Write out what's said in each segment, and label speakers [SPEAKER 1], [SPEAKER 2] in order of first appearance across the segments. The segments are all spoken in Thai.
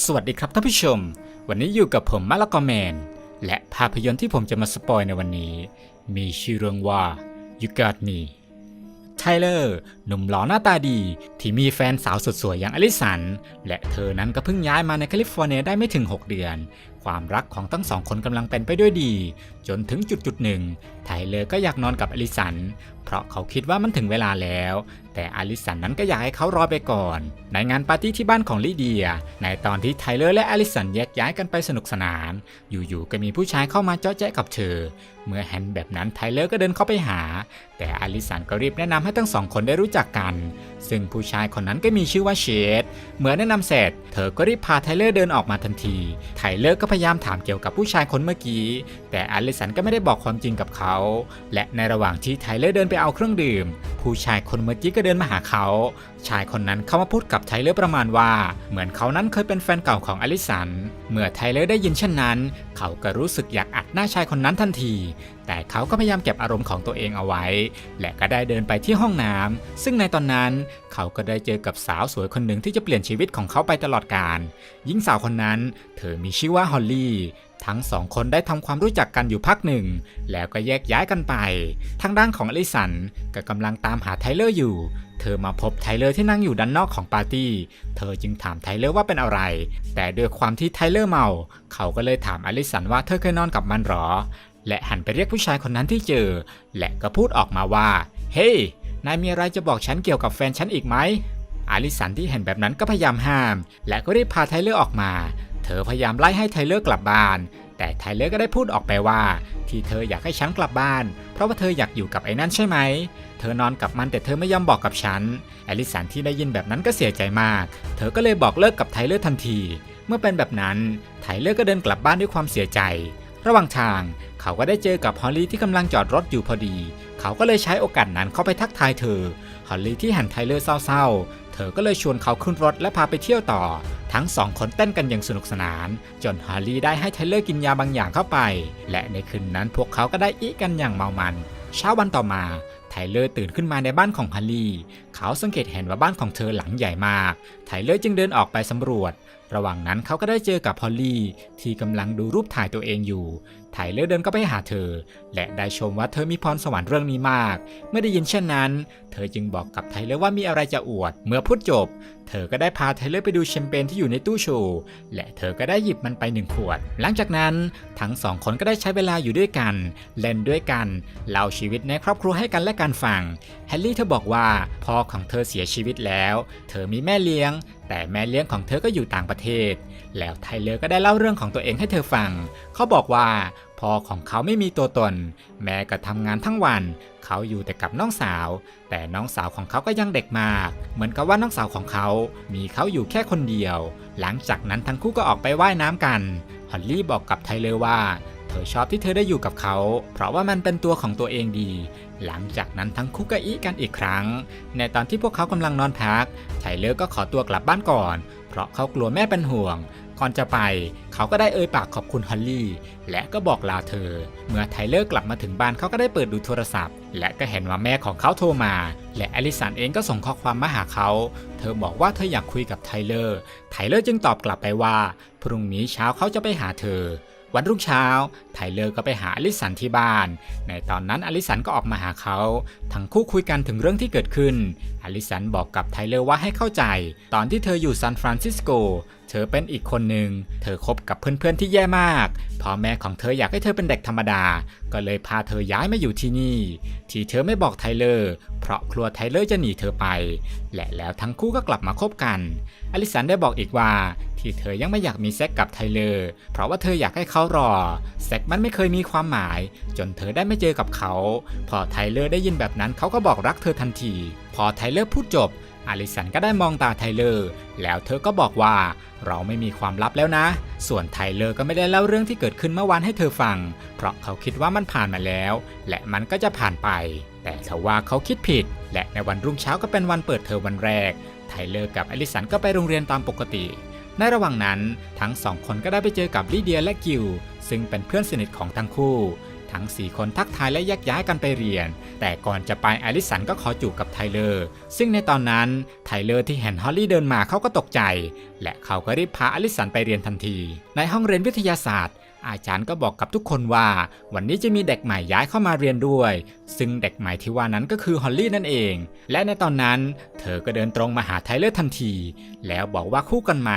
[SPEAKER 1] สวัสดีครับท่านผู้ชม วันนี้อยู่กับผมมาละกอแมน และภาพยนตร์ที่ผมจะมาสปอยในวันนี้ มีชื่อเรื่องว่า You Got Me ไทเลอร์หนุ่มหล่อหน้าตาดี ที่มีแฟนสาวสุดสวยอย่างอลิสัน และเธอนั้นก็เพิ่งย้ายมาในแคลิฟอร์เนียได้ไม่ถึง 6 เดือน ความรักของทั้งสองคนกำลังเป็นไปด้วยดี จนถึงจุดจุดหนึ่งไทเลอร์ก็อยากนอนกับอลิสัน เพราะเขาคิดว่ามันถึงเวลาแล้ว แต่อลิสันนั้นก็อยากให้เขารอไปก่อน ในงานปาร์ตี้ที่บ้านของลิเดีย ในตอนที่ไทเลอร์และอลิสันแยกย้ายกันไปสนุกสนาน อยู่ๆก็มีผู้ชายเข้ามาเจาะแจ๊กับเธอ เมื่อเห็นแบบนั้นไทเลอร์ก็เดินเข้าไปหา แต่อลิสันก็รีบแนะนำให้ทั้งสองคนได้รู้จักกัน ซึ่งผู้ชายคนนั้นก็มีชื่อว่าเชดเมื่อแนะนำเสร็จ เธอก็รีบพาไทเลอร์เดินออกมาทันที ไทเลอร์ก็พยายามถามเกี่ยวกับผู้ชายคนเมื่อกี้ แต่อลิสันก็ไม่ได้บอกความจริงกับเขา และในระหว่างที่ไทเลอร์เดินไปเอาเครื่องดื่ม ผู้ชายคนเมื่อกี้ก็เดินมาหาเขา ชายคนนั้นเข้ามาพูดกับไทเลอร์ประมาณว่า เหมือนเขานั้นเคยเป็นแฟนเก่าของอลิสัน เมื่อไทเลอร์ได้ยินเช่นนั้น เขาก็รู้สึกอยากอัดหน้าชายคนนั้นทันที แต่เขาก็พยายามเก็บอารมณ์ของตัวเองเอาไว้ และก็ได้เดินไปที่ห้องน้ำซึ่งในตอนนั้นเขาก็ได้เจอกับสาวสวยคนหนึ่งที่จะเปลี่ยนชีวิตของเขาไปตลอดกาลหญิงสาวคนนั้น เธอมีชื่อว่าฮอลลี่ ทั้งสองคนได้ทำความรู้จักกันอยู่พักหนึ่ง แล้วก็แยกย้ายกันไป ทางด้านของอลิสันก็กำลังตามหาไทเลอร์อยู่ เธอมาพบไทเลอร์ที่นั่งอยู่ด้านนอกของปาร์ตี้ เธอจึงถามไทเลอร์ว่าเป็นอะไร แต่ด้วยความที่ไทเลอร์เมา เขาก็เลยถามอลิสันว่าเธอเคยนอนกับมันหรอ และหันไปเรียกผู้ชายคนนั้นที่เจอ และก็พูดออกมาว่า เฮ้ยนายมีอะไรจะบอกฉันเกี่ยวกับแฟนฉันอีกไหมอลิสันที่เห็นแบบนั้นก็พยายามห้าม และก็รีบพาไทเลอร์ออกมา เธอพยายามไล่ให้ไทเลอร์กลับบ้าน แต่ไทเลอร์ก็ได้พูดออกไปว่า ที่เธออยากให้ฉันกลับบ้าน เพราะว่าเธออยากอยู่กับไอ้นั่นใช่ไหม เธอนอนกับมันแต่เธอไม่ยอมบอกกับฉันอลิสันที่ได้ยินแบบนั้นก็เสียใจมาก เธอก็เลยบอกเลิกกับไทเลอร์ทันที เมื่อเป็นแบบนั้นไทเลอร์ก็เดินกลับบ้านด้วยความเสียใจ ระหว่างทางเขาก็ได้เจอกับฮอลลี่ที่กำลังจอดรถอยู่พอดี เขาก็เลยใช้โอกาสนั้นเข้าไปทักทายเธอฮอลลี่ที่หันไทเลอร์เศร้าๆ เธอก็เลยชวนเขาขึ้นรถและพาไปเที่ยวต่อ ทั้งสองคนเต้นกันอย่างสนุกสนาน จนฮอลลี่ได้ให้ไทเลอร์กินยาบางอย่างเข้าไป และในคืนนั้นพวกเขาก็ได้อิกันอย่างเมามัน เช้าวันต่อมาไทเลอร์ตื่นขึ้นมาในบ้านของฮอลลี่เขาสังเกตเห็นว่าบ้านของเธอหลังใหญ่มาก ไทเลอร์จึงเดินออกไปสำรวจ ระหว่างนั้นเขาก็ได้เจอกับฮอลลี่ที่กำลังดูรูปถ่ายตัวเองอยู่ ไทเลอร์เดินก็ไปหาเธอ และได้ชมว่าเธอมีพรสวรรค์เรื่องนี้มาก เมื่อได้ยินเช่นนั้น เธอจึงบอกกับไทเลอร์ว่ามีอะไรจะอวด เมื่อพูดจบเธอก็ได้พาไทเลอร์ไปดูแชมเปญที่อยู่ในตู้โชว์และเธอก็ได้หยิบมันไปหนึ่งขวด หลังจากนั้นทั้งสองคนก็ได้ใช้เวลาอยู่ด้วยกัน เล่นด้วยกันเล่าชีวิตในครอบครัวให้กันและกันฟังแฮร์รี่เธอบอกว่าพ่อของเธอเสียชีวิตแล้ว เธอมีแม่เลี้ยง แต่แม่เลี้ยงของเธอก็อยู่ต่างประเทศ แล้วไทเลอร์ก็ได้เล่าเรื่องของตัวเองให้เธอฟัง เขาบอกว่าพ่อของเขาไม่มีตัวตน แม่ก็ทำงานทั้งวัน เขาอยู่แต่กับน้องสาว แต่น้องสาวของเขาก็ยังเด็กมาก เหมือนกับว่าน้องสาวของเขา มีเขาอยู่แค่คนเดียว หลังจากนั้นทั้งคู่ก็ออกไปว่ายน้ำกัน ฮอลลี่บอกกับไทเลอร์ว่า เธอชอบที่เธอได้อยู่กับเขา เพราะว่ามันเป็นตัวของตัวเองดี หลังจากนั้นทั้งคู่ก็อีกันอีกครั้ง ในตอนที่พวกเขากำลังนอนพัก ไทเลอร์ก็ขอตัวกลับบ้านก่อน เพราะเขากลัวแม่เป็นห่วง ก่อนจะไปเขาก็ได้เอ่ยปากขอบคุณฮอลลี่ และก็บอกลาเธอ เมื่อไทเลอร์กลับมาถึงบ้านเขาก็ได้เปิดดูโทรศัพท์ และก็เห็นว่าแม่ของเขาโทรมา และอลิสันเองก็ส่งข้อความมาหาเขา เธอบอกว่าเธออยากคุยกับไทเลอร์ ไทเลอร์จึงตอบกลับไปว่า พรุ่งนี้เช้าเขาจะไปหาเธอวันรุ่งเช้า ไทเลอร์ก็ไปหาอลิสันที่บ้าน ในตอนนั้นอลิสันก็ออกมาหาเขา ทั้งคู่คุยกันถึงเรื่องที่เกิดขึ้น อลิสันบอกกับไทเลอร์ว่าให้เข้าใจ ตอนที่เธออยู่ซานฟรานซิสโก เธอเป็นอีกคนหนึ่ง เธอคบกับเพื่อนๆที่แย่มาก พ่อแม่ของเธออยากให้เธอเป็นเด็กธรรมดา ก็เลยพาเธอย้ายมาอยู่ที่นี่ ที่เธอไม่บอกไทเลอร์ เพราะกลัวไทเลอร์จะหนีเธอไป และแล้วทั้งคู่ก็กลับมาคบกัน อลิสันได้บอกอีกว่า ที่เธอยังไม่อยากมีเซ็กกับไทเลอร์ เพราะว่าเธออยากให้เขารอ เซ็กมันไม่เคยมีความหมาย จนเธอได้ไม่เจอกับเขา พอไทเลอร์ได้ยินแบบนั้นเขาก็บอกรักเธอทันที พอไทเลอร์พูดจบ อลิสันก็ได้มองตาไทเลอร์ แล้วเธอก็บอกว่าเราไม่มีความลับแล้วนะ ส่วนไทเลอร์ก็ไม่ได้เล่าเรื่องที่เกิดขึ้นเมื่อวานให้เธอฟัง เพราะเขาคิดว่ามันผ่านมาแล้ว และมันก็จะผ่านไป แต่ทว่าเขาคิดผิด และในวันรุ่งเช้าก็เป็นวันเปิดเทอมวันแรก ไทเลอร์กับอลิสันก็ไปโรงเรียนตามปกติ ในระหว่างนั้นทั้งสองคนก็ได้ไปเจอกับลิเดียและกิลซึ่งเป็นเพื่อนสนิทของทั้งคู่ ทั้ง 4 คนทักทายและแยกย้ายกันไปเรียน แต่ก่อนจะไปอลิสันก็ขอจูบกับไทเลอร์ ซึ่งในตอนนั้นไทเลอร์ที่เห็นฮอลลี่เดินมาเขาก็ตกใจ และเขาก็รีบพาอลิสันไปเรียนทันที ในห้องเรียนวิทยาศาสตร์ อาจารย์ก็บอกกับทุกคนว่า วันนี้จะมีเด็กใหม่ย้ายเข้ามาเรียนด้วย ซึ่งเด็กใหม่ที่ว่านั้นก็คือฮอลลี่นั่นเอง และในตอนนั้น เธอก็เดินตรงมาหาไทเลอร์ทันที แล้วบอกว่าคู่กันไหม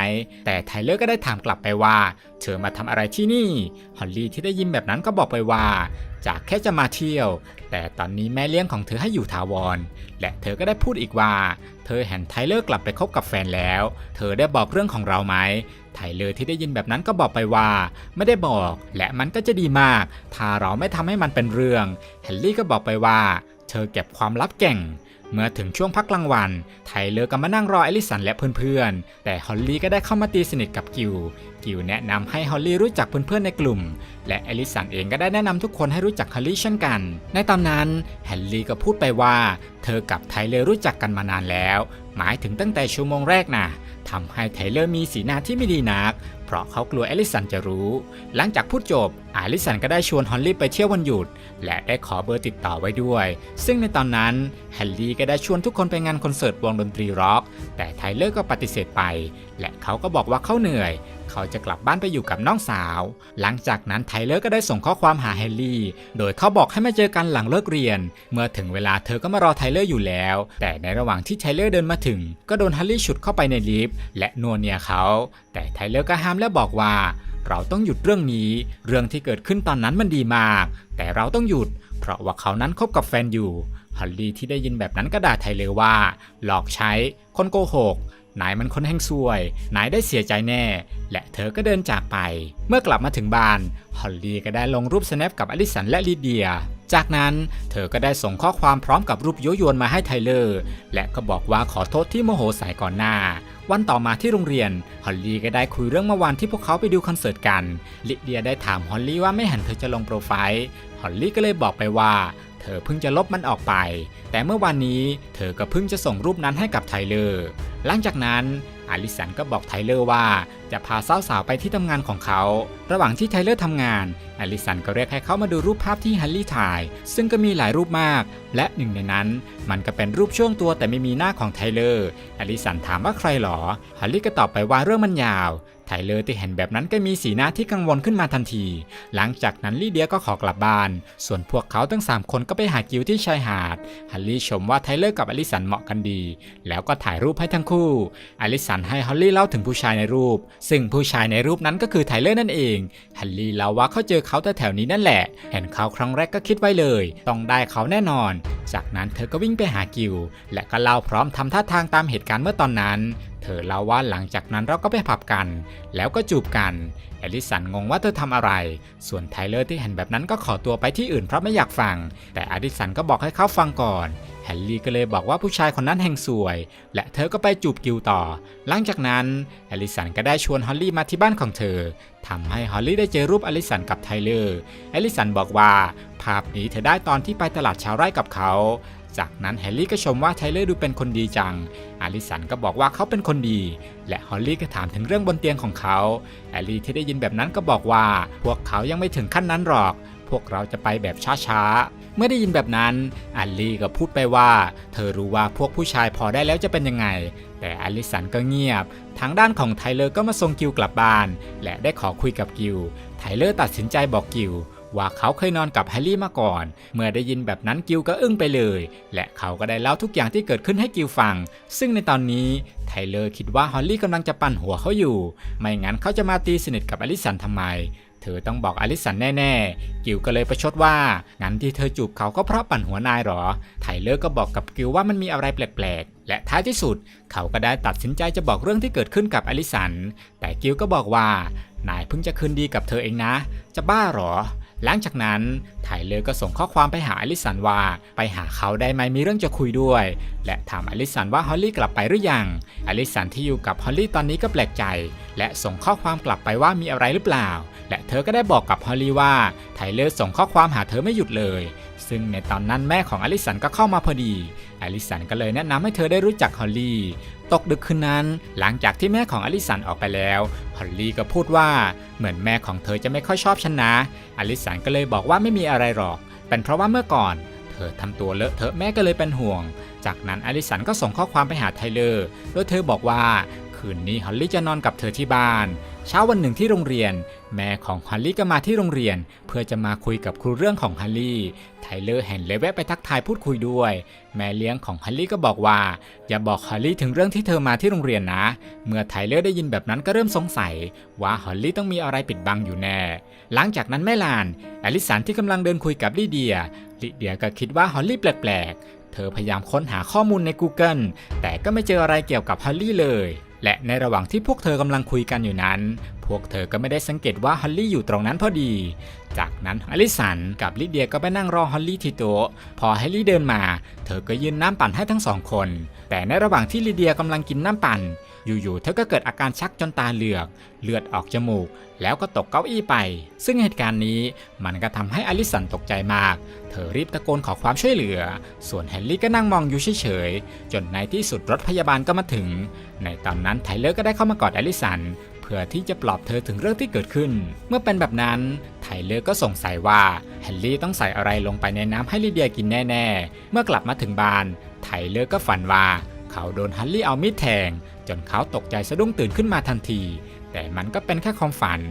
[SPEAKER 1] แต่ไทเลอร์ก็ได้ถามกลับไปว่า เธอมาทำอะไรที่นี่ ฮอลลี่ที่ได้ยินแบบนั้นก็บอกไปว่า จากแค่จะมาเที่ยว แต่ตอนนี้แม่เลี้ยงของเธอให้อยู่ถาวร และเธอก็ได้พูดอีกว่า เธอเห็นไทเลอร์กลับไปคบกับแฟนแล้ว เธอได้บอกเรื่องของเราไหม ไทเลอร์ที่ได้ยินแบบนั้นก็บอกไปว่า ไม่ได้บอก และมันก็จะดีมาก ถ้าเราไม่ทำให้มันเป็นเรื่องเฮนรี่ก็บอกไปว่า เธอเก็บความลับเก่งเมื่อถึงช่วงพักกลางวัน ไทเลอร์ก็มานั่งรอเอลิสันและเพื่อนๆ แต่ฮอลลี่ก็ได้เข้ามาตีสนิทกับกิว กิวแนะนำให้ฮอลลี่รู้จักเพื่อนๆในกลุ่ม และเอลิสันเองก็ได้แนะนำทุกคนให้รู้จักฮอลลี่เช่นกัน ในตอนนั้นแฮนรี่ก็พูดไปว่า เธอกับไทเลอร์รู้จักกันมานานแล้ว หมายถึงตั้งแต่ชั่วโมงแรกนะทำให้ไทเลอร์มีสีหน้าที่ไม่ดีนัก เพราะเขากลัวเอลิสันจะรู้ หลังจากพูดจบอลิสันก็ได้ชวนฮอลลี่ไปเที่ยววันหยุด และได้ขอเบอร์ติดต่อไว้ด้วย ซึ่งในตอนนั้นแฮนรี่ก็ได้ชวนทุกคนไปงานคอนเสิร์ตวงดนตรีร็อก แต่ไทเลอร์ก็ปฏิเสธไป และเขาก็บอกว่าเขาเหนื่อย เขาจะกลับบ้านไปอยู่กับน้องสาว หลังจากนั้นไทเลอร์ก็ได้ส่งข้อความหาแฮนรี่ โดยเขาบอกให้มาเจอกันหลังเลิกเรียน เมื่อถึงเวลาเธอก็มารอไทเลอร์อยู่แล้ว แต่ในระหว่างที่ไทเลอร์เดินมาถึง ก็โดนฮันรี่ฉุดเข้าไปในลิฟต์และนวเนียเขา แต่ไทเลอร์ก็ห้ามและบอกว่า เราต้องหยุดเรื่องนี้ เรื่องที่เกิดขึ้นตอนนั้นมันดีมาก แต่เราต้องหยุด เพราะว่าเขานั้นคบกับแฟนอยู่ฮอลลี่ที่ได้ยินแบบนั้นก็ด่าไทเลอร์ว่า หลอกใช้ คนโกหก นายมันคนแห่งซวย นายได้เสียใจแน่ และเธอก็เดินจากไป เมื่อกลับมาถึงบ้าน ฮอลลี่ก็ได้ลงรูปสแนปกับอลิสันและลีเดีย จากนั้นเธอก็ได้ส่งข้อความพร้อมกับรูปโยโยนมาให้ไทเลอร์ และก็บอกว่าขอโทษที่โมโหสายก่อนหน้า วันต่อมาที่โรงเรียน ฮอลลี่ก็ได้คุยเรื่องเมื่อวานที่พวกเขาไปดูคอนเสิร์ตกัน ลิเดียได้ถามฮอลลี่ว่าไม่เห็นเธอจะลงโปรไฟล์ ฮอลลี่ก็เลยบอกไปว่าเธอเพิ่งจะลบมันออกไป แต่เมื่อวานนี้เธอก็เพิ่งจะส่งรูปนั้นให้กับไทเลอร์ หลังจากนั้นอลิสันก็บอกไทเลอร์ว่าจะพาสาวๆไปที่ทำงานของเขา ระหว่างที่ไทเลอร์ทำงานอลิสันก็เรียกให้เขามาดูรูปภาพที่ฮันลี่ถ่าย ซึ่งก็มีหลายรูปมาก และหนึ่งในนั้น มันก็เป็นรูปช่วงตัวแต่ไม่มีหน้าของไทเลอร์อลิสันถามว่าใครหรอฮันลี่ก็ตอบไปว่าเรื่องมันยาว ไทเลอร์ที่เห็นแบบนั้นก็มีสีหน้าที่กังวลขึ้นมาทันที หลังจากนั้นลีเดียก็ขอกลับบ้าน ส่วนพวกเขาทั้ง 3 คนก็ไปหากิวที่ชายหาด ฮันลี่ชมว่าไทเลอร์กับอลิสันเหมาะกันดี แล้วก็ถ่ายรูปให้ทั้งคู่ อลิสันให้ฮอลลี่เล่าถึงผู้ชายในรูป ซึ่งผู้ชายในรูปนั้นก็คือไทเลอร์นั่นเอง ฮันลี่เล่าว่าเขาเจอเขาแต่แถวนี้นั่นแหละ เห็นเขาครั้งแรกก็คิดไว้เลย ต้องได้เขาแน่นอน จากนั้นเธอก็วิ่งไปหากิว และก็เล่าพร้อมทำท่าทางตามเหตุการณ์เมื่อตอนนั้น เธอเล่าว่าหลังจากนั้นเราก็ไปผับกัน แล้วก็จูบกันเอลิสันงงว่าเธอทำอะไร ส่วนไทเลอร์ที่เห็นแบบนั้นก็ขอตัวไปที่อื่นเพราะไม่อยากฟัง แต่อดิสันก็บอกให้เขาฟังก่อนแฮร์รี่ก็เลยบอกว่าผู้ชายคนนั้นแห่งสวย และเธอก็ไปจูบกิวต่อ หลังจากนั้นอลิสันก็ได้ชวนฮอลลี่มาที่บ้านของเธอทำให้ฮอลลี่ได้เจอรูปอลิสันกับไทเลอร์อลิสันบอกว่า ภาพนี้เธอได้ตอนที่ไปตลาดชาวไร่กับเขา จากนั้นแฮร์รี่ก็ชมว่าไทเลอร์ดูเป็นคนดีจังอลิสันก็บอกว่าเขาเป็นคนดี และฮอลลี่ก็ถามถึงเรื่องบนเตียงของเขา แอลลี่ที่ได้ยินแบบนั้นก็บอกว่า พวกเขายังไม่ถึงขั้นนั้นหรอก พวกเราจะไปแบบช้าๆ เมื่อได้ยินแบบนั้นแอลลี่ก็พูดไปว่า เธอรู้ว่าพวกผู้ชายพอได้แล้วจะเป็นยังไง แต่อลิสันก็เงียบ ทางด้านของไทเลอร์ก็มาส่งกิวกลับบ้าน และได้ขอคุยกับกิว ไทเลอร์ตัดสินใจบอกกิว ว่าเขาเคยนอนกับแฮร์รี่มาก่อน เมื่อได้ยินแบบนั้นกิวก็อึ้งไปเลย และเขาก็ได้เล่าทุกอย่างที่เกิดขึ้นให้กิวฟัง ซึ่งในตอนนี้ไทเลอร์คิดว่าฮอลลี่กำลังจะปั่นหัวเขาอยู่ ไม่งั้นเขาจะมาตีสนิทกับอลิสันทำไมเธอต้องบอกอลิสันแน่ๆ กิวก็เลยประชดว่า งั้นที่เธอจูบเขาก็เพราะปั่นหัวนายหรอ ไทเลอร์ก็บอกกับกิวว่ามันมีอะไรแปลกๆ และท้ายที่สุด เขาก็ได้ตัดสินใจจะบอกเรื่องที่เกิดขึ้นกับอลิสัน แต่กิวก็บอกว่า นายเพิ่งจะคืนดีกับเธอเองนะ จะบ้าหรอ หลังจากนั้นไทเลอร์ก็ส่งข้อความไปหาอลิสันว่า ไปหาเขาได้ไหมมีเรื่องจะคุยด้วย และถามอลิสันว่าฮอลลี่กลับไปหรือยัง อลิสันที่อยู่กับฮอลลี่ตอนนี้ก็แปลกใจ และส่งข้อความกลับไปว่ามีอะไรหรือเปล่า และเธอก็ได้บอกกับฮอลลี่ว่าไทเลอร์ส่งข้อความหาเธอไม่หยุดเลย ซึ่งในตอนนั้นแม่ของอลิสันก็เข้ามาพอดีอลิสันก็เลยแนะนำให้เธอได้รู้จักฮอลลี่ ตกดึกคืนนั้น หลังจากที่แม่ของอลิสันออกไปแล้ว ฮอลลี่ก็พูดว่าเหมือนแม่ของเธอจะไม่ค่อยชอบฉันนะ อลิสันก็เลยบอกว่าไม่มีอะไรหรอก เป็นเพราะว่าเมื่อก่อน เธอทำตัวเลอะเทอะแม่ก็เลยเป็นห่วง จากนั้นอลิสันก็ส่งข้อความไปหาไทเลอร์ โดยเธอบอกว่าคืนนี้ฮอลลี่จะนอนกับเธอที่บ้าน เช้าวันหนึ่งที่โรงเรียน แม่ของฮอลลี่ก็มาที่โรงเรียน เพื่อจะมาคุยกับครูเรื่องของฮอลลี่ไทเลอร์เห็นเลยแวะไปทักทายพูดคุยด้วย แม่เลี้ยงของฮอลลี่ก็บอกว่า อย่าบอกฮอลลี่ถึงเรื่องที่เธอมาที่โรงเรียนนะ เมื่อไทเลอร์ได้ยินแบบนั้นก็เริ่มสงสัย ว่าฮอลลี่ต้องมีอะไรปิดบังอยู่แน่ หลังจากนั้นแม่ลานอลิสันที่กำลังเดินคุยกับลิเดียลิเดียก็คิดว่าฮอลลี่แปลกๆ เธอพยายามค้นหาข้อมูลใน Google แต่ก็ไม่เจออะไรเกี่ยวกับฮอลลี่เลย และในระหว่างที่พวกเธอกำลังคุยกันอยู่นั้น พวกเธอก็ไม่ได้สังเกตว่าฮอลลี่อยู่ตรงนั้นพอดี จากนั้นอลิสันกับลิเดียก็ไปนั่งรอฮอลลี่ที่โต๊ะพอฮอลลี่เดินมา เธอก็ยื่นน้ำปั่นให้ทั้งสองคน แต่ในระหว่างที่ลิเดียกำลังกินน้ำปั่น อยู่ๆเธอก็เกิดอาการชักจนตาเหลือก เลือดออกจมูก แล้วก็ตกเก้าอี้ไป ซึ่งเหตุการณ์นี้มันก็ทำให้อลิสันตกใจมาก ธอรีบตะโกนขอความช่วยเหลือ ส่วนแฮร์รี่ก็นั่งมองอยู่เฉยๆ จนในที่สุดรถพยาบาลก็มาถึง ในตอนนั้นไทเลอร์ก็ได้เข้ามากอดอลิสันเพื่อที่จะปลอบเธอถึงเรื่องที่เกิดขึ้น เมื่อเป็นแบบนั้น ไทเลอร์ก็สงสัยว่าแฮร์รี่ต้องใส่อะไรลงไปในน้ำให้ลิเดียกินแน่ ๆ เมื่อกลับมาถึงบ้าน ไทเลอร์ก็ฝันว่าเขาโดนฮันรี่เอามีดแทง จนเขาตกใจสะดุ้งตื่นขึ้นมาทันที แต่มันก็เป็นแค่ความฝัน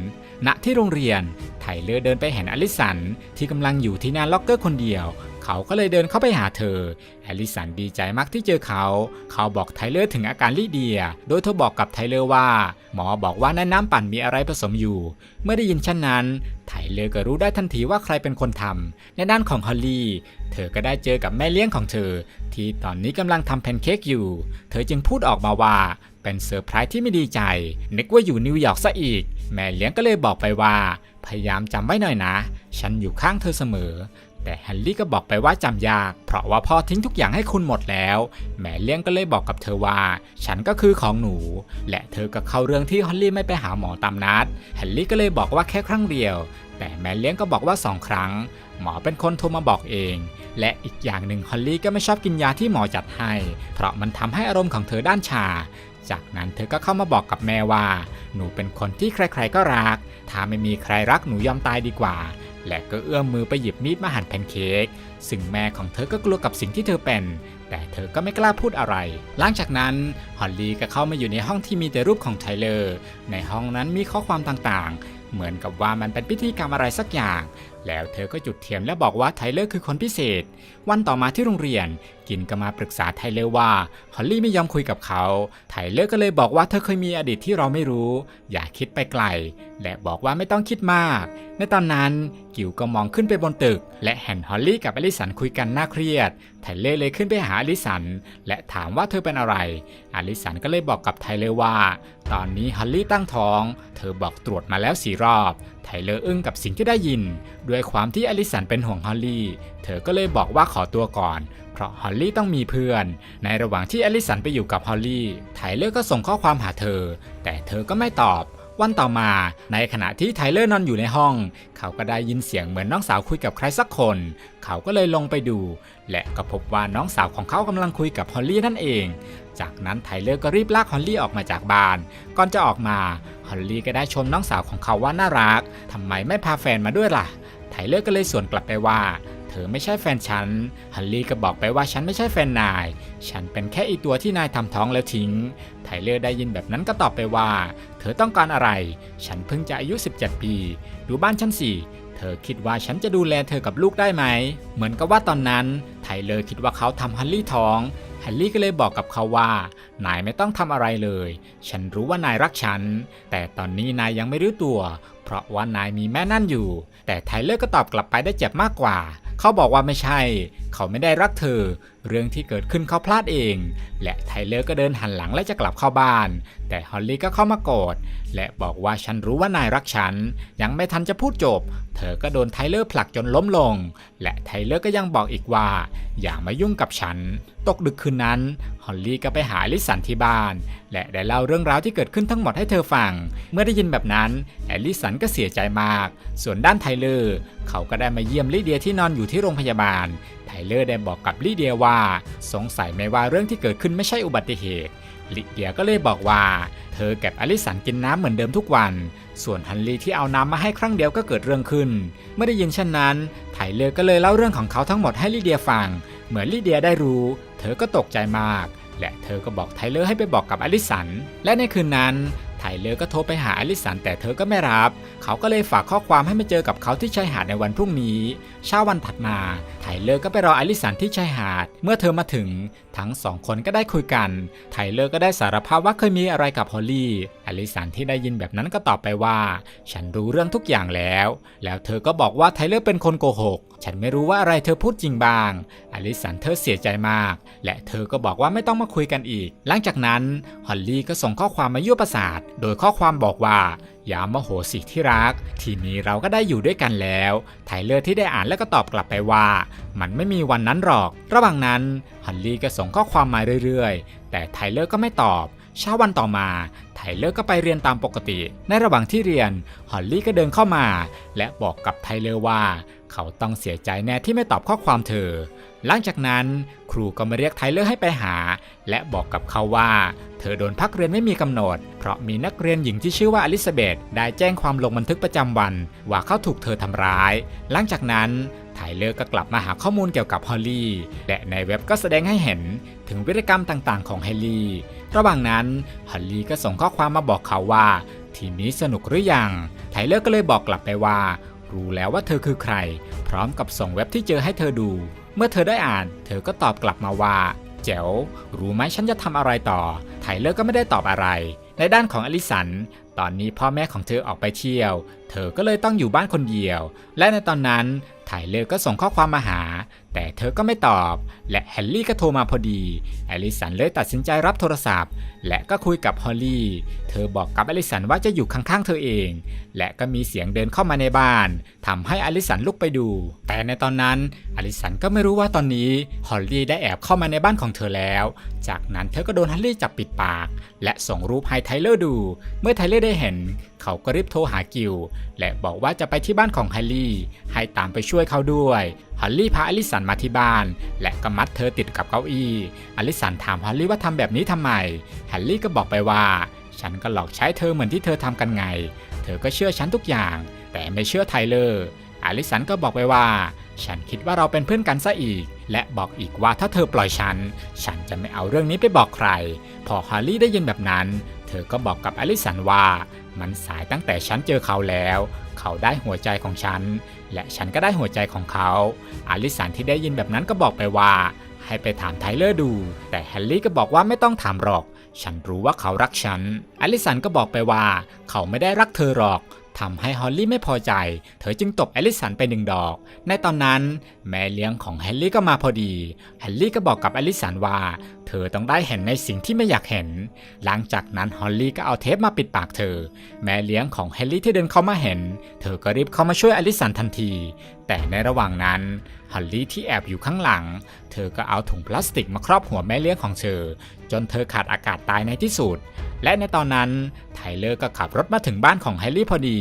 [SPEAKER 1] ณที่โรงเรียน ไทเลอร์เดินไปเห็นอลิสันที่กำลังอยู่ที่หน้าล็อกเกอร์คนเดียว เขาก็เลยเดินเข้าไปหาเธอ อลิสันดีใจมากที่เจอเขา เขาบอกไทเลอร์ถึงอาการลิเดีย โดยเธอบอกกับไทเลอร์ว่า หมอบอกว่าในน้ำปั่นมีอะไรผสมอยู่ เมื่อได้ยินเช่นนั้น ไทเลอร์ก็รู้ได้ทันทีว่าใครเป็นคนทำ ในด้านของฮอลลี่ เธอก็ได้เจอกับแม่เลี้ยงของเธอ ที่ตอนนี้กำลังทำแพนเค้กอยู่ เธอจึงพูดออกมาว่า เป็นเซอร์ไพรส์ที่ไม่ดีใจ นึกว่าอยู่นิวยอร์กซะอีก แม่เลี้ยงก็เลยบอกไปว่า พยายามจำไว้หน่อยนะ ฉันอยู่ข้างเธอเสมอ แต่แฮร์รี่ก็บอกไปว่าจำยาก เพราะว่าพ่อทิ้งทุกอย่างให้คุณหมดแล้ว แม่เลี้ยงก็เลยบอกกับเธอว่า ฉันก็คือของหนู และเธอก็เข้าเรื่องที่ฮอลลี่ไม่ไปหาหมอตามนัดแฮร์รี่ก็เลยบอกว่าแค่ครั้งเดียว แต่แม่เลี้ยงก็บอกว่าสองครั้ง หมอเป็นคนโทรมาบอกเองและอีกอย่างหนึ่งฮอลลี่ก็ไม่ชอบกินยาที่หมอจัดให้ เพราะมันทำให้อารมณ์ของเธอด้านชา จากนั้นเธอก็เข้ามาบอกกับแม่ว่า หนูเป็นคนที่ใครๆก็รัก ถ้าไม่มีใครรักหนูยอมตายดีกว่า และก็เอื้อมมือไปหยิบมีดมาหั่นแพนเค้ก ซึ่งแม่ของเธอก็กลัวกับสิ่งที่เธอเป็น แต่เธอก็ไม่กล้าพูดอะไร หลังจากนั้นฮอลลี่ก็เข้ามาอยู่ในห้องที่มีแต่รูปของไทเลอร์ ในห้องนั้นมีข้อความต่างๆ เหมือนกับว่ามันเป็นพิธีกรรมอะไรสักอย่าง แล้วเธอก็จุดเทียนและบอกว่าไทเลอร์คือคนพิเศษ วันต่อมาที่โรงเรียน กินก็มาปรึกษาไทเลอร์ว่าฮอลลี่ไม่ยอมคุยกับเขา ไทเลอร์ก็เลยบอกว่าเธอเคยมีอดีตที่เราไม่รู้ อย่าคิดไปไกล และบอกว่าไม่ต้องคิดมาก ในตอนนั้นกิวก็มองขึ้นไปบนตึก และเห็นฮอลลี่กับอลิสันคุยกันน่าเครียด ไทเลอร์เลยขึ้นไปหาอลิสัน และถามว่าเธอเป็นอะไร อลิสันก็เลยบอกกับไทเลอร์ว่า ตอนนี้ฮอลลี่ตั้งท้อง เธอบอกตรวจมาแล้วสี่รอบ ไทเลอร์อึ้งกับสิ่งที่ได้ยิน ด้วยความที่อลิสันเป็นห่วงฮอลลี่ เธอก็เลยบอกว่าขอตัวก่อน เพราะฮอลลี่ต้องมีเพื่อน ในระหว่างที่อลิสันไปอยู่กับฮอลลี่ ไทเลอร์ก็ส่งข้อความหาเธอ แต่เธอก็ไม่ตอบ วันต่อมา ในขณะที่ไทเลอร์นอนอยู่ในห้อง เขาก็ได้ยินเสียงเหมือนน้องสาวคุยกับใครสักคน เขาก็เลยลงไปดู และก็พบว่าน้องสาวของเขากำลังคุยกับฮอลลี่นั่นเอง จากนั้นไทเลอร์ก็รีบลากฮอลลี่ออกมาจากบ้าน ก่อนจะออกมา ฮอลลี่ก็ได้ชมน้องสาวของเขาว่าน่ารักทำไมไม่พาแฟนมาด้วยล่ะ ไทเลอร์ก็เลยสวนกลับไปว่าเธอไม่ใช่แฟนฉัน ฮันลี่ก็บอกไปว่าฉันไม่ใช่แฟนนาย ฉันเป็นแค่อีตัวที่นายทำท้องแล้วทิ้ง ไทเลอร์ได้ยินแบบนั้นก็ตอบไปว่า ธอต้องการอะไร ฉันเพิ่งจะอายุ 17 ปี ดูบ้านชั้นสิเธอคิดว่าฉันจะดูแลเธอกับลูกได้ไหม เหมือนกับว่าตอนนั้นไทเลอร์คิดว่าเขาทำฮันลี่ท้องฮันลี่ก็เลยบอกกับเขาว่า นายไม่ต้องทำอะไรเลย ฉันรู้ว่านายรักฉัน แต่ตอนนี้นายยังไม่รู้ตัว เพราะว่านายมีแม่นั่นอยู่ แต่ไทเลอร์ก็ตอบกลับไปได้เจ็บมากกว่า เขาบอกว่าไม่ใช่ เขาไม่ได้รักเธอ เรื่องที่เกิดขึ้นเขาพลาดเอง และไทเลอร์ก็เดินหันหลังและจะกลับเข้าบ้าน แต่ฮอลลี่ก็เข้ามากอดและบอกว่าฉันรู้ว่านายรักฉัน ยังไม่ทันจะพูดจบ เธอก็โดนไทเลอร์ผลักจนล้มลง และไทเลอร์ก็ยังบอกอีกว่า อย่ามายุ่งกับฉัน ตกดึกคืนนั้น ฮอลลี่ก็ไปหาอลิสันที่บ้าน และได้เล่าเรื่องราวที่เกิดขึ้นทั้งหมดให้เธอฟัง เมื่อได้ยินแบบนั้นแอลลิสันก็เสียใจมาก ส่วนด้านไทเลอร์เขาก็ได้มาเยี่ยมลิเดียที่นอนอยู่ที่โรงพยาบาล ไทเลอร์ได้บอกกับลิเดียว่า สงสัยไม่ว่าเรื่องที่เกิดขึ้นไม่ใช่อุบัติเหตุ ลิเดียก็เลยบอกว่า เธอกับอลิสันกินน้ำเหมือนเดิมทุกวัน ส่วนฮันลีที่เอาน้ำมาให้ครั้งเดียวก็เกิดเรื่องขึ้น เมื่อได้ยินเช่นนั้น ไถเลอร์ก็เลยเล่าเรื่องของเขาทั้งหมดให้ลิเดียฟัง เหมือนลิเดียได้รู้ เธอก็ตกใจมากและเธอก็บอกไทเลอร์ให้ไปบอกกับอลิสัน และในคืนนั้น ไทเลอร์ก็โทรไปหาอลิสันแต่เธอก็ไม่รับ เขาก็เลยฝากข้อความให้มาเจอกับเขาที่ชายหาดในวันพรุ่งนี้ เช้าวันถัดมาไทเลอร์ก็ไปรออลิสันที่ชายหาด เมื่อเธอมาถึง ทั้งสองคนก็ได้คุยกัน ไทเลอร์ก็ได้สารภาพว่าเคยมีอะไรกับฮอลลี่อลิสันที่ได้ยินแบบนั้นก็ตอบไปว่า ฉันรู้เรื่องทุกอย่างแล้ว แล้วเธอก็บอกว่าไทเลอร์เป็นคนโกหก ฉันไม่รู้ว่าอะไรเธอพูดจริงบ้าง อลิสันเธอเสียใจมาก และเธอก็บอกว่าไม่ต้องมาคุยกันอีก หลังจากนั้นฮอลลี่ก็ส่งข้อความมายั่วประสาท โดยข้อความบอกว่าอย่าโมโหสิที่รัก ทีนี้เราก็ได้อยู่ด้วยกันแล้ว ไทเลอร์ที่ได้อ่านแล้วก็ตอบกลับไปว่า มันไม่มีวันนั้นหรอก ระหว่างนั้นฮอลลี่ก็ส่งข้อความมาเรื่อยๆ แต่ไทเลอร์ก็ไม่ตอบ เช้าวันต่อมาไทเลอร์ก็ไปเรียนตามปกติ ในระหว่างที่เรียนฮอลลี่ก็เดินเข้ามา และบอกกับไทเลอร์ว่า เขาต้องเสียใจแน่ที่ไม่ตอบข้อความเธอ หลังจากนั้นครูก็มาเรียกไทเลอร์ให้ไปหา และบอกกับเขาว่า เธอโดนพักเรียนไม่มีกำหนด เพราะมีนักเรียนหญิงที่ชื่อว่าอลิซาเบธได้แจ้งความลงบันทึกประจำวัน ว่าเขาถูกเธอทำร้าย หลังจากนั้น ไทเลอร์ก็กลับมาหาข้อมูลเกี่ยวกับฮอลลี่ และในเว็บก็แสดงให้เห็นถึงวิรกรรมต่างๆ ของเฮลลี่ ระหว่างนั้นฮอลลี่ก็ส่งข้อความมาบอกเขาว่า ทีนี้สนุกหรือยัง ไทเลอร์ก็เลยบอกกลับไปว่า รู้แล้วว่าเธอคือใคร พร้อมกับส่งเว็บที่เจอให้เธอดู เมื่อเธอได้อ่าน เธอก็ตอบกลับมาว่าเจ๋วรู้ไหมฉันจะทำอะไรต่อ ไทเลอร์ก็ไม่ได้ตอบอะไร ในด้านของอลิสัน ตอนนี้พ่อแม่ของเธอออกไปเที่ยว เธอก็เลยต้องอยู่บ้านคนเดียว และในตอนนั้น ไทเลอร์ก็ส่งข้อความมาหา แต่เธอก็ไม่ตอบ และแฮร์รี่ก็โทรมาพอดีอลิสันเลยตัดสินใจรับโทรศัพท์ และก็คุยกับฮอลลี่ เธอบอกกับอลิสันว่าจะอยู่ข้างๆเธอเอง และก็มีเสียงเดินเข้ามาในบ้านทำให้อลิสันลุกไปดู แต่ในตอนนั้นอลิสันก็ไม่รู้ว่าตอนนี้ฮอลลี่ได้แอบเข้ามาในบ้านของเธอแล้ว จากนั้นเธอก็โดนฮัลลี่จับปิดปาก และส่งรูปให้ไทเลอร์ดู เมื่อไทเลอร์ได้เห็น เขาก็รีบโทรหากิลและบอกว่าจะไปที่บ้านของฮัลลี่ ให้ตามไปช่วยเขาด้วยฮัลลี่พาอลิสันมาที่บ้าน และก็มัดเธอติดกับเก้าอี้อลิสันถามฮัลลี่ว่าทำแบบนี้ทำไมฮัลลี่ก็บอกไปว่า ฉันก็หลอกใช้เธอเหมือนที่เธอทำกันไง เธอก็เชื่อฉันทุกอย่าง แต่ไม่เชื่อไทเลอร์อลิสันก็บอกไปว่า ฉันคิดว่าเราเป็นเพื่อนกันซะอีก และบอกอีกว่าถ้าเธอปล่อยฉัน ฉันจะไม่เอาเรื่องนี้ไปบอกใคร พอฮาร์ลี่ได้ยินแบบนั้น เธอก็บอกกับอลิสันว่า มันสายตั้งแต่ฉันเจอเขาแล้ว เขาได้หัวใจของฉัน และฉันก็ได้หัวใจของเขาอลิสันที่ได้ยินแบบนั้นก็บอกไปว่า ให้ไปถามไทเลอร์ดู แต่แฮร์รี่ก็บอกว่าไม่ต้องถามหรอก ฉันรู้ว่าเขารักฉัน อลิสันก็บอกไปว่า เขาไม่ได้รักเธอหรอก ทำให้ฮอลลี่ไม่พอใจ เธอจึงตบอลิสันไปหนึ่งดอก ในตอนนั้น แม่เลี้ยงของแฮร์รี่ก็มาพอดี แฮร์รี่ก็บอกกับอลิสันว่า เธอต้องได้เห็นในสิ่งที่ไม่อยากเห็น หลังจากนั้นฮอลลี่ก็เอาเทปมาปิดปากเธอ แม่เลี้ยงของแฮร์รี่ที่เดินเข้ามาเห็น เธอก็รีบเข้ามาช่วยอลิสันทันทีแต่ในระหว่างนั้นฮอลลี่ที่แอบอยู่ข้างหลัง เธอก็เอาถุงพลาสติกมาครอบหัวแม่เลี้ยงของเธอ จนเธอขาดอากาศตายในที่สุด และในตอนนั้นไทเลอร์ก็ขับรถมาถึงบ้านของแฮร์รี่พอดี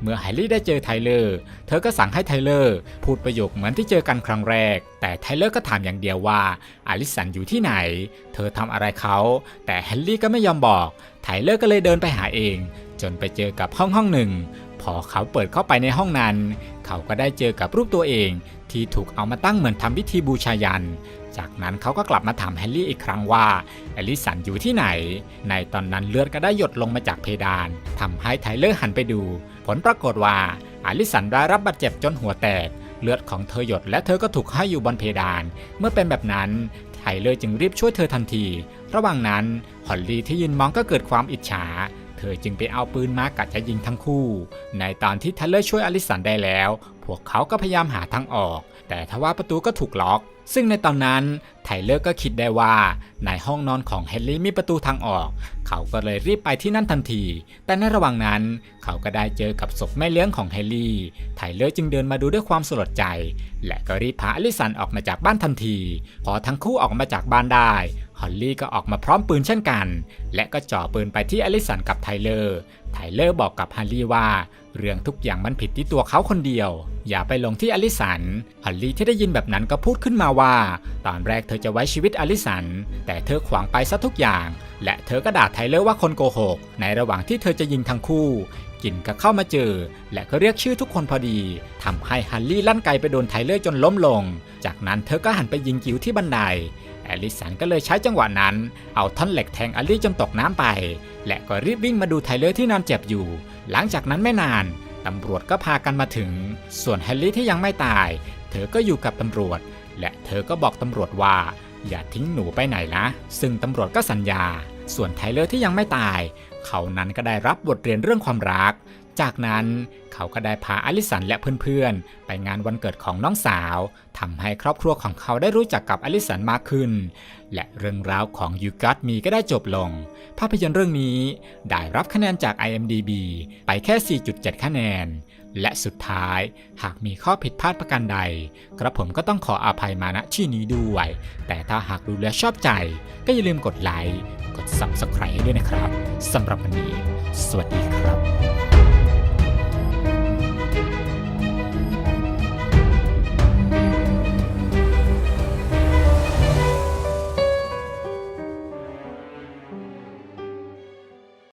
[SPEAKER 1] เมื่อแฮร์รี่ได้เจอไทเลอร์ เธอก็สั่งให้ไทเลอร์พูดประโยคเหมือนที่เจอกันครั้งแรก แต่ไทเลอร์ก็ถามอย่างเดียวว่าอลิสันอยู่ที่ไหน เธอทำอะไรเขา แต่แฮร์รี่ก็ไม่ยอมบอก ไทเลอร์ก็เลยเดินไปหาเอง จนไปเจอกับห้องห้องหนึ่ง พอเขาเปิดเข้าไปในห้องนั้น เขาก็ได้เจอกับรูปตัวเองที่ถูกเอามาตั้งเหมือนทำพิธีบูชายัน จากนั้นเขาก็กลับมาถามแฮร์รี่อีกครั้งว่าอลิสันอยู่ที่ไหน ในตอนนั้นเลือดก็ได้หยดลงมาจากเพดานทำให้ไทเลอร์หันไปดู ผลปรากฏว่าอลิสันได้รับบาดเจ็บจนหัวแตก เลือดของเธอหยดและเธอก็ถูกให้อยู่บนเพดาน เมื่อเป็นแบบนั้นไทเลอร์จึงรีบช่วยเธอทันที ระหว่างนั้นฮอลลี่ที่ยืนมองก็เกิดความอิจฉา ธอจึงไปเอาปืนมากะจะยิงทั้งคู่ ในตอนที่ไทเลอร์ช่วยอลิสันได้แล้ว พวกเขาก็พยายามหาทางออก แต่ทว่าประตูก็ถูกล็อก ซึ่งในตอนนั้นไทเลอร์ก็คิดได้ว่าในห้องนอนของเฮนรี่มีประตูทางออก เขาก็เลยรีบไปที่นั่นทันที แต่ในระหว่างนั้นเขาก็ได้เจอกับศพแม่เลี้ยงของเฮนรี่ ไทเลอร์จึงเดินมาดูด้วยความสลดใจ และก็รีบพาอลิสันออกมาจากบ้านทันที พอทั้งคู่ออกมาจากบ้านได้ ฮอลลี่ก็ออกมาพร้อมปืนเช่นกัน และก็จ่อปืนไปที่อลิสันกับไทเลอร์ ไทเลอร์บอกกับฮันลี่ว่า เรื่องทุกอย่างมันผิดที่ตัวเขาคนเดียว อย่าไปลงที่อลิสัน ฮันลี่ที่ได้ยินแบบนั้นก็พูดขึ้นมาว่า ตอนแรกเธอจะไว้ชีวิตอลิสัน แต่เธอขวางไปซะทุกอย่าง และเธอก็ด่าไทเลอร์ว่าคนโกหก ในระหว่างที่เธอจะยิงทั้งคู่กินก็เข้ามาเจอ และก็เรียกชื่อทุกคนพอดีทำให้ฮันลี่ลั่นไกไปโดนไทเลอร์จนล้มลง จากนั้นเธอก็หันไปยิงกิวที่บันได แอลิสันก็เลยใช้จังหวะนั้น เอาท่อนเหล็กแทงอลี่จนตกน้ำไป และก็รีบวิ่งมาดูไทเลอร์ที่นอนเจ็บอยู่ หลังจากนั้นไม่นานตำรวจก็พากันมาถึง ส่วนแฮร์รี่ที่ยังไม่ตาย เธอก็อยู่กับตำรวจ และเธอก็บอกตำรวจว่า อย่าทิ้งหนูไปไหนนะ ซึ่งตำรวจก็สัญญา ส่วนไทเลอร์ที่ยังไม่ตาย เขานั้นก็ได้รับบทเรียนเรื่องความรัก จากนั้นเขาก็ได้พาอลิสันและเพื่อนๆ ไปงานวันเกิดของน้องสาวทำให้ครอบครัวของเขาได้รู้จักกับอลิสันมากขึ้น และเรื่องราวของ You Got Me ก็ได้จบลง ภาพยนตร์เรื่องนี้ได้รับคะแนนจาก IMDb ไปแค่ 4.7 คะแนน และสุดท้ายหากมีข้อผิดพลาดประการใด กระผมก็ต้องขออภัยมาณที่นี้ด้วย แต่ถ้าหากดูแลวชอบใจ ก็อย่าลืมกดไลค์กด Subscribe ด้วยนะครับสำหรับวันนี้ สวัสดีครับ